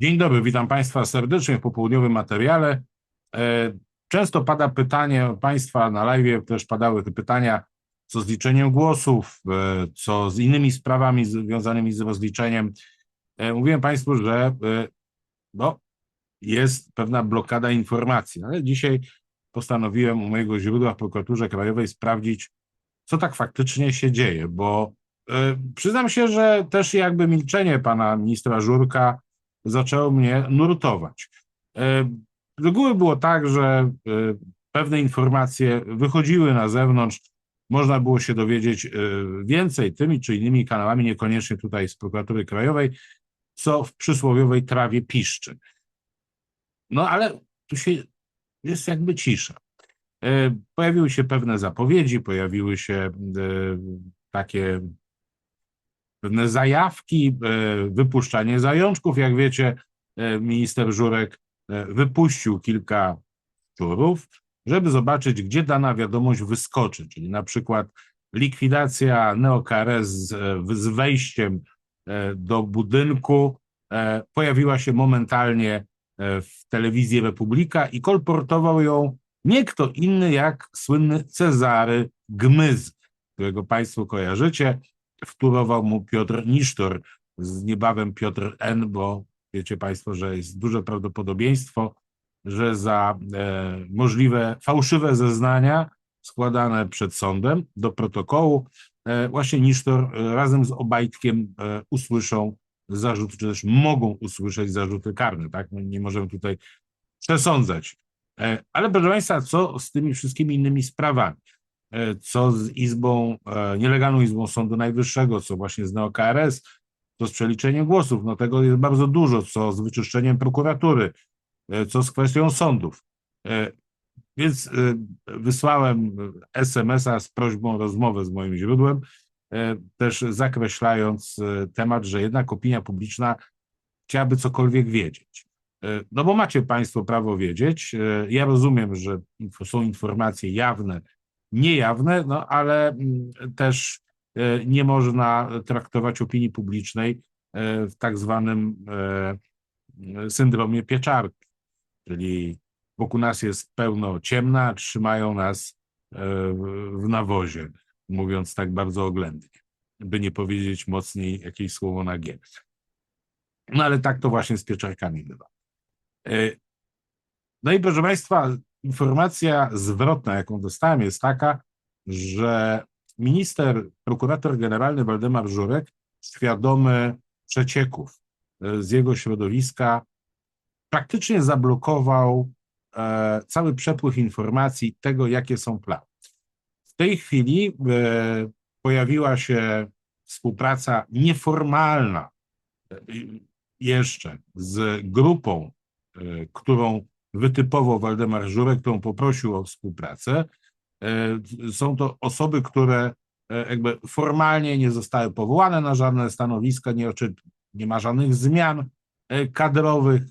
Dzień dobry, witam Państwa serdecznie w popołudniowym materiale. E, Często pada pytanie Państwa na live, też padały te pytania, co z liczeniem głosów, e, co z innymi sprawami związanymi z rozliczeniem. E, Mówiłem Państwu, że no, jest pewna blokada informacji, ale dzisiaj postanowiłem u mojego źródła w prokuraturze krajowej sprawdzić, co tak faktycznie się dzieje, bo przyznam się, że też jakby milczenie pana ministra Żurka zaczęło mnie nurtować. E, Z reguły było tak, że e, pewne informacje wychodziły na zewnątrz, można było się dowiedzieć e, więcej tymi czy innymi kanałami, niekoniecznie tutaj z prokuratury krajowej, co w przysłowiowej trawie piszczy. No ale tu się jest jakby cisza. Pojawiły się pewne zapowiedzi, pojawiły się takie pewne zajawki, e, wypuszczanie zajączków. Jak wiecie, e, minister Żurek e, wypuścił kilka szczurów, żeby zobaczyć, gdzie dana wiadomość wyskoczy, czyli na przykład likwidacja NeoKRS z, wejściem do budynku pojawiła się momentalnie w telewizji Republika i kolportował ją nie kto inny jak słynny Cezary Gmyz, którego Państwo kojarzycie. Wtórował mu Piotr Nisztor, z niebawem Piotr N., bo wiecie Państwo, że jest duże prawdopodobieństwo, że za e, możliwe fałszywe zeznania składane przed sądem do protokołu e, właśnie Nisztor e, razem z Obajtkiem e, usłyszą zarzuty, czy też mogą usłyszeć zarzuty karne, tak? No, nie możemy tutaj przesądzać. E, Ale proszę Państwa, co z tymi wszystkimi innymi sprawami? E, Co z Izbą, e, nielegalną Izbą Sądu Najwyższego, co właśnie z NeoKRS, co z przeliczeniem głosów? No tego jest bardzo dużo, co z wyczyszczeniem prokuratury, e, co z kwestią sądów. Więc wysłałem SMS-a z prośbą o rozmowę z moim źródłem, też zakreślając temat, że jednak opinia publiczna chciałaby cokolwiek wiedzieć. No bo macie Państwo prawo wiedzieć. Ja rozumiem, że są informacje jawne, niejawne, no ale mm, też e, nie można traktować opinii publicznej e, w tak zwanym e, syndromie pieczarki, czyli wokół nas jest pełno ciemna, trzymają nas w- nawozie, mówiąc tak bardzo oględnie, by nie powiedzieć mocniej jakieś słowo na G. No ale tak to właśnie z pieczarkami bywa. No i proszę Państwa, informacja zwrotna, jaką dostałem, jest taka, że minister, prokurator generalny Waldemar Żurek, świadomy przecieków e, z jego środowiska, praktycznie zablokował e, cały przepływ informacji tego, jakie są plany. W tej chwili e, pojawiła się współpraca nieformalna e, jeszcze z grupą, e, którą wytypował Waldemar Żurek, którą poprosił o współpracę. E, Są to osoby, które e, jakby formalnie nie zostały powołane na żadne stanowiska, nie, nie ma żadnych zmian e, kadrowych,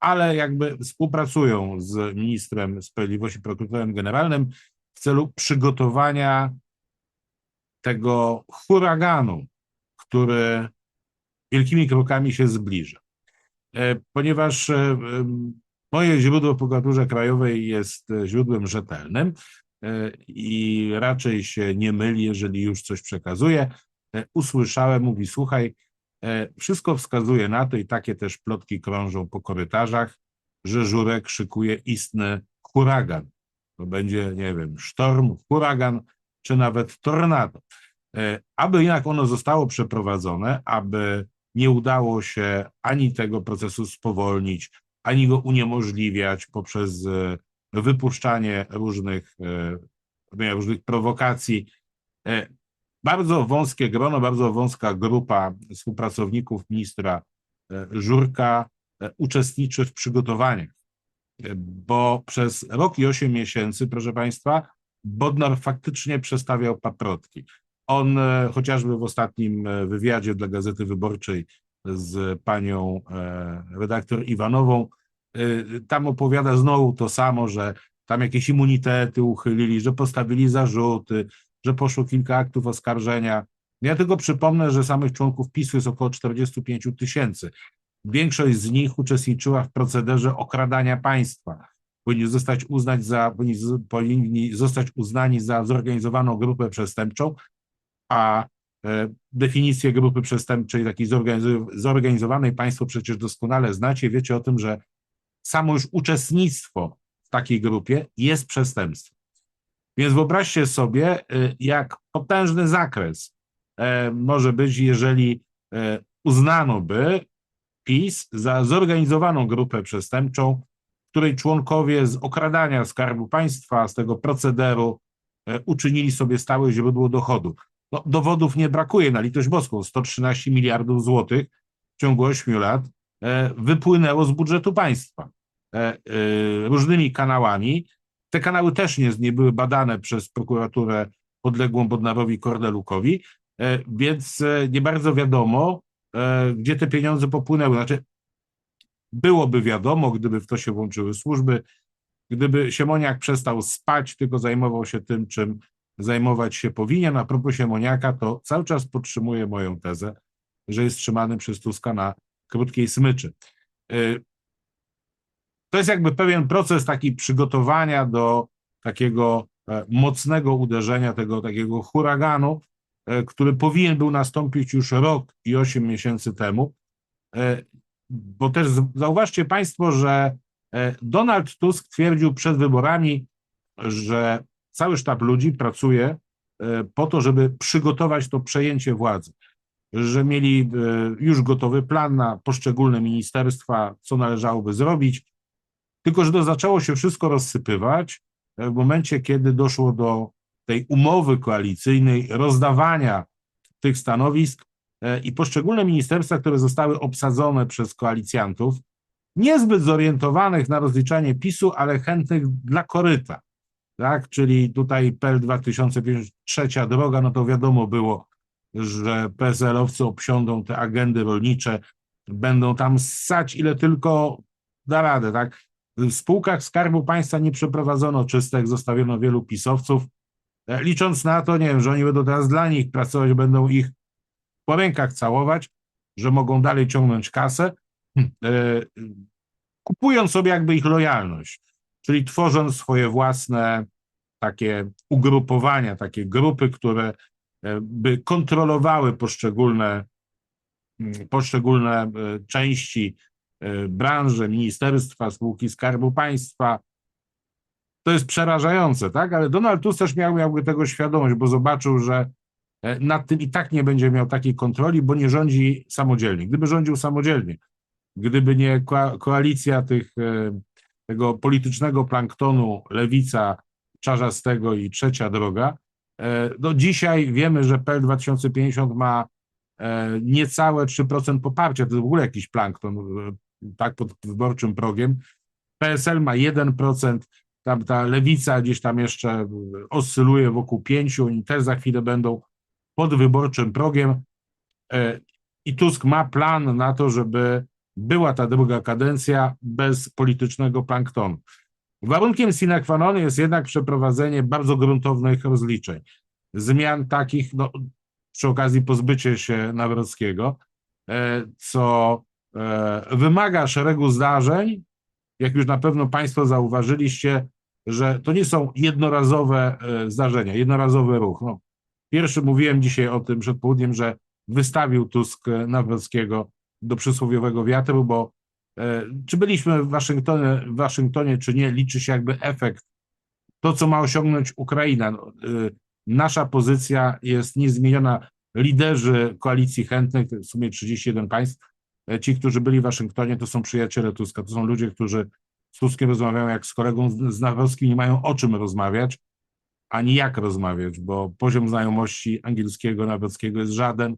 ale jakby współpracują z ministrem sprawiedliwości, prokuratorem generalnym w celu przygotowania tego huraganu, który wielkimi krokami się zbliża. Ponieważ moje źródło w prokuraturze krajowej jest e, źródłem rzetelnym e, i raczej się nie myli, jeżeli już coś przekazuje, usłyszałem, mówi, słuchaj, e, wszystko wskazuje na to i takie też plotki krążą po korytarzach, że Żurek szykuje istny huragan. To będzie, nie wiem, sztorm, huragan, czy nawet tornado. Aby jednak ono zostało przeprowadzone, aby nie udało się ani tego procesu spowolnić, ani go uniemożliwiać poprzez e, wypuszczanie różnych, e, różnych prowokacji. E, Bardzo wąskie grono, bardzo wąska grupa współpracowników ministra Żurka uczestniczy w przygotowaniach, bo przez rok i osiem miesięcy, proszę Państwa, Bodnar faktycznie przestawiał paprotki. On chociażby w ostatnim wywiadzie dla Gazety Wyborczej z panią e, redaktor Iwanową, e, tam opowiada znowu to samo, że tam jakieś immunitety uchylili, że postawili zarzuty, że poszło kilka aktów oskarżenia. Ja tylko przypomnę, że samych członków PiSu jest około 45 tysięcy. większość z nich uczestniczyła w procederze okradania państwa. Powinni zostać, uznać za, powinni, zostać uznani za zorganizowaną grupę przestępczą, a definicję grupy przestępczej, takiej zorganizo- zorganizowanej państwo przecież doskonale znacie. Wiecie o tym, że samo już uczestnictwo w takiej grupie jest przestępstwem. Więc wyobraźcie sobie, y, jak potężny zakres e, może być, jeżeli e, uznano by PiS za zorganizowaną grupę przestępczą, której członkowie z okradania skarbu państwa, z tego procederu e, uczynili sobie stałe źródło dochodu. No, dowodów nie brakuje na litość boską. 113 miliardów złotych w ciągu 8 lat e, wypłynęło z budżetu państwa e, e, różnymi kanałami. Te kanały też nie, nie były badane przez prokuraturę podległą Bodnarowi Kordelukowi, więc nie bardzo wiadomo, gdzie te pieniądze popłynęły. Znaczy, byłoby wiadomo, gdyby w to się włączyły służby, gdyby Siemoniak przestał spać, tylko zajmował się tym, czym zajmować się powinien. A propos Siemoniaka, to cały czas podtrzymuję moją tezę, że jest trzymany przez Tuska na krótkiej smyczy. Y, To jest jakby pewien proces taki przygotowania do takiego e, mocnego uderzenia, tego takiego huraganu, e, który powinien był nastąpić już rok i osiem miesięcy temu. E, Bo też zauważcie Państwo, że Donald Tusk twierdził przed wyborami, że cały sztab ludzi pracuje e, po to, żeby przygotować to przejęcie władzy, że mieli e, już gotowy plan na poszczególne ministerstwa, co należałoby zrobić, tylko że to zaczęło się wszystko rozsypywać e, w momencie, kiedy doszło do tej umowy koalicyjnej, rozdawania tych stanowisk i poszczególne ministerstwa, które zostały obsadzone przez koalicjantów, niezbyt zorientowanych na rozliczanie PiSu, ale chętnych dla koryta. Tak, czyli tutaj PL 2053 droga, no to wiadomo było, że PSL-owcy obsiądą te agendy rolnicze, będą tam ssać ile tylko da radę, tak? W spółkach Skarbu Państwa nie przeprowadzono czystek, zostawiono wielu pisowców, e, licząc na to, nie wiem, że oni będą teraz dla nich pracować, będą ich po rękach całować, że mogą dalej ciągnąć kasę, e, kupując sobie jakby ich lojalność, czyli tworząc swoje własne takie ugrupowania, takie grupy, które e, by kontrolowały poszczególne, mm, poszczególne e, części e, branży, ministerstwa, spółki Skarbu Państwa. To jest przerażające, tak? Ale Donald Tusk też miał tego świadomość, bo zobaczył, że nad tym i tak nie będzie miał takiej kontroli, bo nie rządzi samodzielnie. Gdyby rządził samodzielnie, gdyby nie koa- koalicja tych, tego politycznego planktonu, lewica, czarzastego i trzecia droga, e, no dzisiaj wiemy, że PL 2050 ma e, niecałe 3% poparcia, to w ogóle jakiś plankton, e, tak pod wyborczym progiem. PSL ma 1%, tam ta lewica gdzieś tam jeszcze oscyluje wokół 5%, oni też za chwilę będą pod wyborczym progiem. I Tusk ma plan na to, żeby była ta druga kadencja bez politycznego planktonu. Warunkiem sine qua non jest jednak przeprowadzenie bardzo gruntownych rozliczeń. Zmian takich, no, przy okazji pozbycie się Nawrockiego, e, co e, wymaga szeregu zdarzeń. Jak już na pewno Państwo zauważyliście, że to nie są jednorazowe e, zdarzenia, jednorazowy ruch. No, pierwszy mówiłem dzisiaj o tym przed południem, że wystawił Tusk Nawrockiego do przysłowiowego wiatru, bo e, czy byliśmy w Waszyngtonie, w Waszyngtonie, czy nie, liczy się jakby efekt, to co ma osiągnąć Ukraina. No, e, Nasza pozycja jest niezmieniona. Liderzy koalicji chętnych, w sumie 31 państw, e, ci, którzy byli w Waszyngtonie, to są przyjaciele Tuska, to są ludzie, którzy z Tuskiem rozmawiają jak z kolegą z Nawrockim, nie mają o czym rozmawiać, ani jak rozmawiać, bo poziom znajomości angielskiego, nawrockiego jest żaden.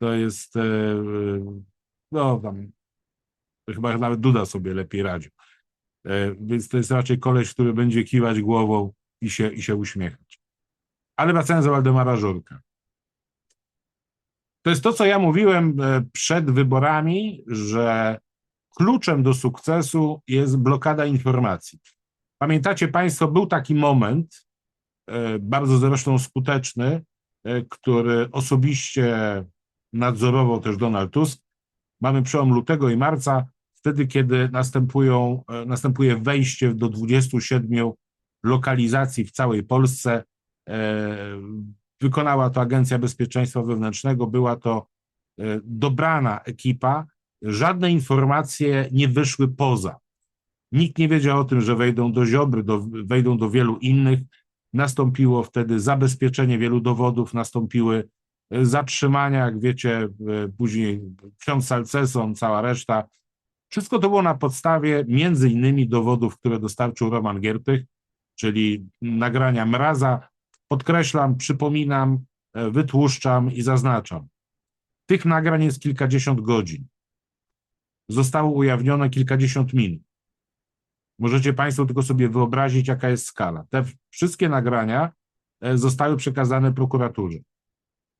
To jest, e, no tam, chyba nawet Duda sobie lepiej radził. E, Więc to jest raczej koleś, który będzie kiwać głową i się, i się uśmiechać. Ale wracając do Waldemara Żurka. To jest to, co ja mówiłem e, przed wyborami, że kluczem do sukcesu jest blokada informacji. Pamiętacie Państwo, był taki moment, e, bardzo zresztą skuteczny, który osobiście nadzorował też Donald Tusk, mamy przełom lutego i marca, wtedy, kiedy następują, e, następuje wejście do 27 lokalizacji w całej Polsce. E, Wykonała to Agencja Bezpieczeństwa Wewnętrznego, była to e, dobrana ekipa. Żadne informacje nie wyszły poza. Nikt nie wiedział o tym, że wejdą do Ziobry, do, wejdą do wielu innych. Nastąpiło wtedy zabezpieczenie wielu dowodów, nastąpiły zatrzymania, jak wiecie, e, później ksiądz Salceson, cała reszta. Wszystko to było na podstawie między innymi dowodów, które dostarczył Roman Giertych, czyli nagrania Mraza. Podkreślam, przypominam, e, wytłuszczam i zaznaczam. Tych nagrań jest kilkadziesiąt godzin. Zostało ujawnione kilkadziesiąt minut. Możecie Państwo tylko sobie wyobrazić, jaka jest skala. Te wszystkie nagrania e, zostały przekazane prokuraturze.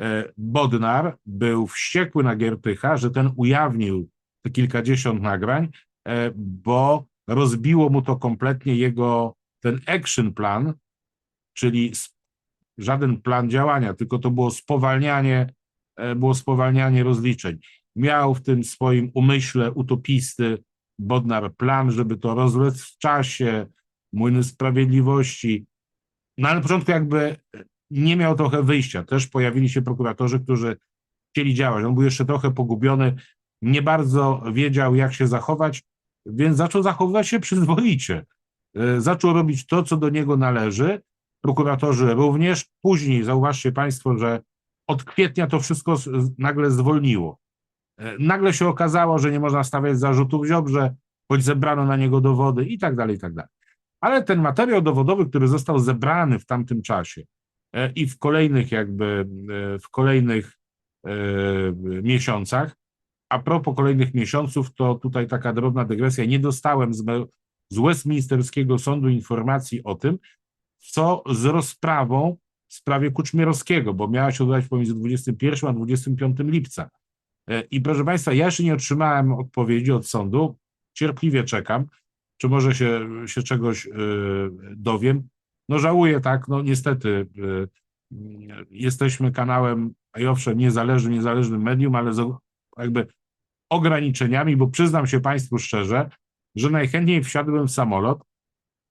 E, Bodnar był wściekły na Giertycha, że ten ujawnił te kilkadziesiąt nagrań, e, bo rozbiło mu to kompletnie jego ten action plan, czyli żaden plan działania, tylko to było spowalnianie, było spowalnianie rozliczeń. Miał w tym swoim umyśle utopisty Bodnar plan, żeby to rozlec w czasie, młyny sprawiedliwości. No ale na początku jakby nie miał trochę wyjścia. Też pojawili się prokuratorzy, którzy chcieli działać. On był jeszcze trochę pogubiony, nie bardzo wiedział, jak się zachować, więc zaczął zachowywać się przyzwoicie. E, zaczął robić to, co do niego należy. Prokuratorzy również. Później zauważcie Państwo, że od kwietnia to wszystko nagle zwolniło. E, nagle się okazało, że nie można stawiać zarzutów Ziobrze, choć zebrano na niego dowody i tak dalej, i tak dalej. Ale ten materiał dowodowy, który został zebrany w tamtym czasie i w kolejnych jakby, e, w kolejnych miesiącach, a propos kolejnych miesiąców, to tutaj taka drobna dygresja, nie dostałem z, z Westminsterskiego Sądu informacji o tym, co z rozprawą w sprawie Kuczmierowskiego, bo miała się odbywać pomiędzy 21 a 25 lipca. E, I proszę Państwa, ja jeszcze nie otrzymałem odpowiedzi od sądu. Cierpliwie czekam, czy może się, się czegoś e, dowiem. No żałuję, tak, no niestety e, jesteśmy kanałem, i owszem, niezależnym, niezależnym medium, ale z jakby ograniczeniami, bo przyznam się Państwu szczerze, że najchętniej wsiadłem w samolot,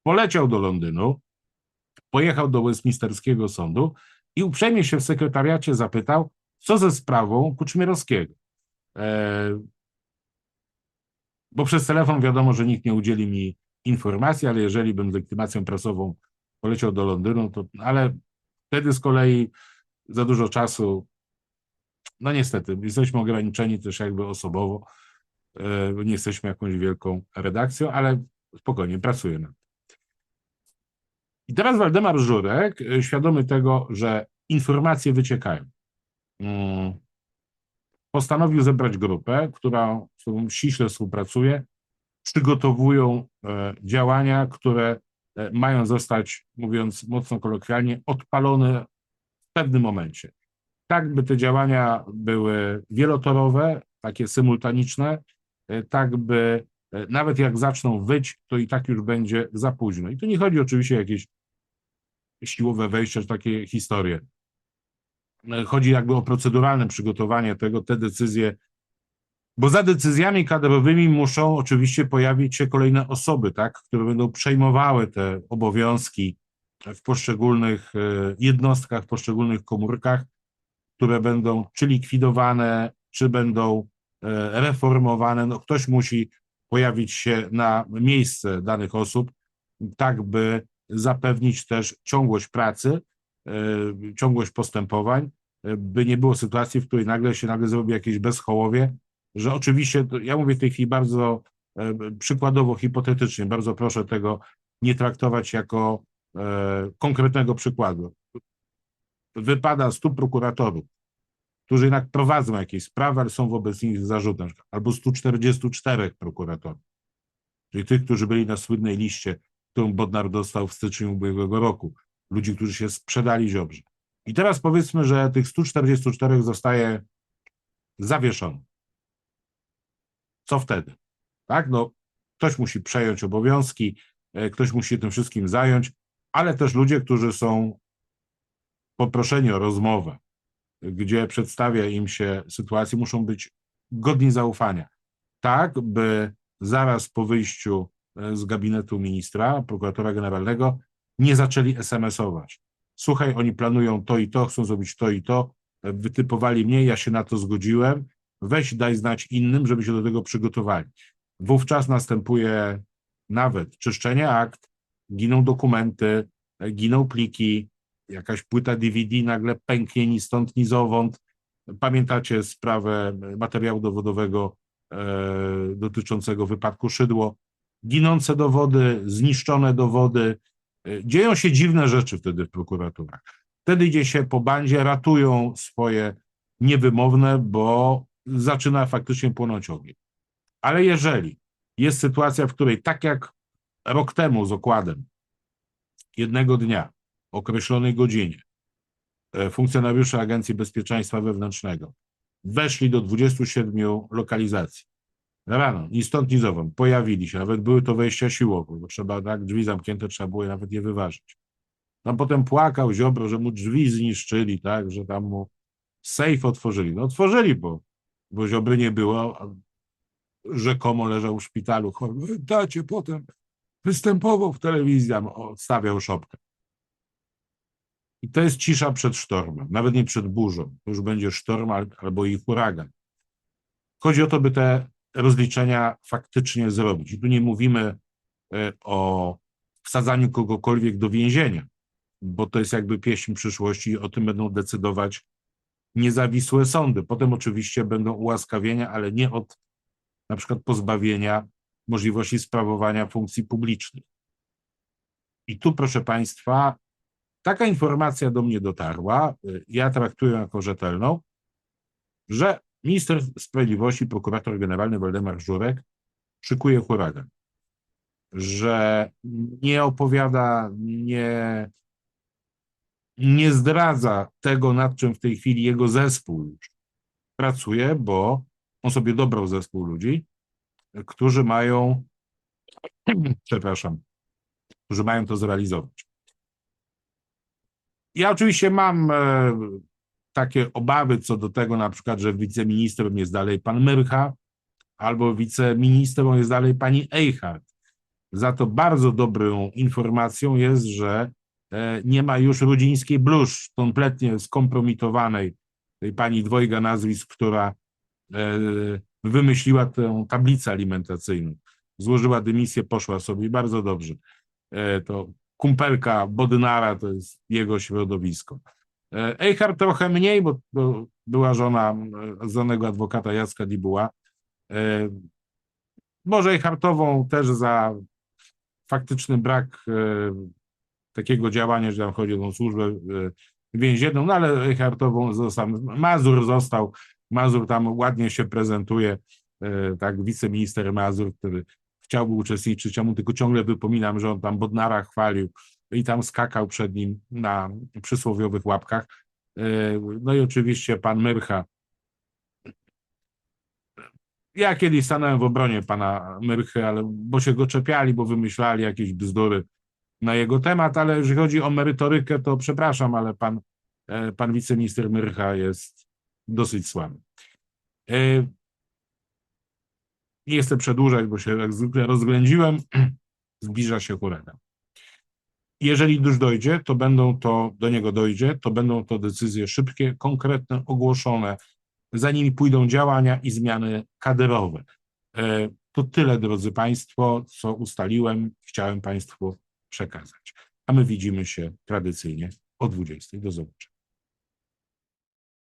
poleciał do Londynu, pojechał do Westminsterskiego Sądu i uprzejmie się w sekretariacie zapytał, co ze sprawą Kuczmierowskiego. E, bo przez telefon wiadomo, że nikt nie udzieli mi informacji, ale jeżeli bym z legitymacją prasową poleciał do Londynu, to, ale wtedy z kolei za dużo czasu, no niestety, jesteśmy ograniczeni też jakby osobowo, e, nie jesteśmy jakąś wielką redakcją, ale spokojnie, pracuję nad tym. I teraz Waldemar Żurek, e, świadomy tego, że informacje wyciekają, mm, postanowił zebrać grupę, która, z którą ściśle współpracuje, przygotowują e, działania, które mają zostać, mówiąc mocno kolokwialnie, odpalone w pewnym momencie. Tak, by te działania były wielotorowe, takie symultaniczne, e, tak by nawet jak zaczną wyć, to i tak już będzie za późno. I tu nie chodzi oczywiście o jakieś siłowe wejście, czy takie historie. Chodzi jakby o proceduralne przygotowanie tego, te decyzje, bo za decyzjami kadrowymi muszą oczywiście pojawić się kolejne osoby, tak, które będą przejmowały te obowiązki w poszczególnych e, jednostkach, w poszczególnych komórkach, które będą czy likwidowane, czy będą e, reformowane. No, ktoś musi pojawić się na miejsce danych osób, tak by zapewnić też ciągłość pracy, E, ciągłość postępowań, by nie było sytuacji, w której nagle się nagle zrobi jakieś bezchołowie, że oczywiście, ja mówię w tej chwili bardzo e, przykładowo, hipotetycznie, bardzo proszę tego nie traktować jako konkretnego przykładu. Wypada stu prokuratorów, którzy jednak prowadzą jakieś sprawy, ale są wobec nich zarzuty, albo 144 prokuratorów, czyli tych, którzy byli na słynnej liście, którą Bodnar dostał w styczniu ubiegłego roku ludzi, którzy się sprzedali Ziobrze. I teraz powiedzmy, że tych 144 zostaje zawieszonych. Co wtedy? Tak, no ktoś musi przejąć obowiązki, e, ktoś musi tym wszystkim zająć, ale też ludzie, którzy są poproszeni o rozmowę, gdzie przedstawia im się sytuację, muszą być godni zaufania. Tak, by zaraz po wyjściu e, z gabinetu ministra, prokuratora generalnego, nie zaczęli SMS-ować. Słuchaj, oni planują to i to, chcą zrobić to i to, e, wytypowali mnie, ja się na to zgodziłem, weź daj znać innym, żeby się do tego przygotowali. Wówczas następuje nawet czyszczenie akt, giną dokumenty, e, giną pliki, jakaś płyta DVD nagle pęknie ni stąd, ni zowąd. Pamiętacie sprawę materiału dowodowego e, dotyczącego wypadku Szydło. Ginące dowody, zniszczone dowody. E, Dzieją się dziwne rzeczy wtedy w prokuraturach. Wtedy idzie się po bandzie, ratują swoje niewymowne, bo zaczyna faktycznie płonąć ogień. Ale jeżeli jest sytuacja, w której tak jak rok temu z okładem, jednego dnia, określonej godzinie, e, funkcjonariusze Agencji Bezpieczeństwa Wewnętrznego weszli do 27 lokalizacji. Rano, ni stąd, ni zowąd, pojawili się, nawet były to wejścia siłowe, bo trzeba, tak, drzwi zamknięte, trzeba było je nawet je wyważyć. Tam potem płakał Ziobro, że mu drzwi zniszczyli, tak, że tam mu sejf otworzyli. No otworzyli, bo, bo Ziobry nie było, a rzekomo leżał w szpitalu. chory. Dacie potem występował w telewizji, tam odstawiał szopkę. I to jest cisza przed sztormem, nawet nie przed burzą. To już będzie sztorm al- albo i huragan. Chodzi o to, by te rozliczenia faktycznie zrobić. I tu nie mówimy e, o wsadzaniu kogokolwiek do więzienia, bo to jest jakby pieśń przyszłości i o tym będą decydować niezawisłe sądy. Potem oczywiście będą ułaskawienia, ale nie od na przykład pozbawienia możliwości sprawowania funkcji publicznych. I tu, proszę Państwa, taka informacja do mnie dotarła, y, ja traktuję jako rzetelną, że minister sprawiedliwości, prokurator generalny Waldemar Żurek szykuje huragan, że nie opowiada, nie, nie zdradza tego, nad czym w tej chwili jego zespół już pracuje, bo on sobie dobrał zespół ludzi, którzy mają, przepraszam, którzy mają to zrealizować. Ja oczywiście mam e, takie obawy co do tego, na przykład, że wiceministrem jest dalej pan Myrcha, albo wiceministrem jest dalej pani Eichhardt. Za to bardzo dobrą informacją jest, że nie ma już Rudzińskiej Blusz, kompletnie skompromitowanej tej pani dwojga nazwisk, która e, wymyśliła tę tablicę alimentacyjną. Złożyła dymisję, poszła sobie bardzo dobrze. E, To kumpelka Bodnara to jest jego środowisko. E, Eichhardt trochę mniej, bo to była żona e, znanego adwokata Jacka Dibuła. E, Może Eichhartową też za faktyczny brak e, takiego działania, że tam chodzi o tą służbę e, więzienną, no ale Eichhartową został, Mazur został, Mazur tam ładnie się prezentuje, e, tak, wiceminister Mazur, który chciałby uczestniczyć, ja mu tylko ciągle wypominam, że on tam Bodnara chwalił i tam skakał przed nim na przysłowiowych łapkach. E, No i oczywiście pan Myrcha. Ja kiedyś stanąłem w obronie pana Myrchy, ale bo się go czepiali, bo wymyślali jakieś bzdury na jego temat, ale jeżeli chodzi o merytorykę, to przepraszam, ale pan, e, pan wiceminister Myrcha jest dosyć słaby. E, Nie chcę przedłużać, bo się jak zwykle rozględziłem. Zbliża się huragan. Jeżeli już dojdzie, to będą to, do niego dojdzie, to będą to decyzje szybkie, konkretne, ogłoszone. Za nimi pójdą działania i zmiany kadrowe. E, To tyle, drodzy Państwo, co ustaliłem, chciałem Państwu przekazać. A my widzimy się tradycyjnie o 20. Do zobaczenia.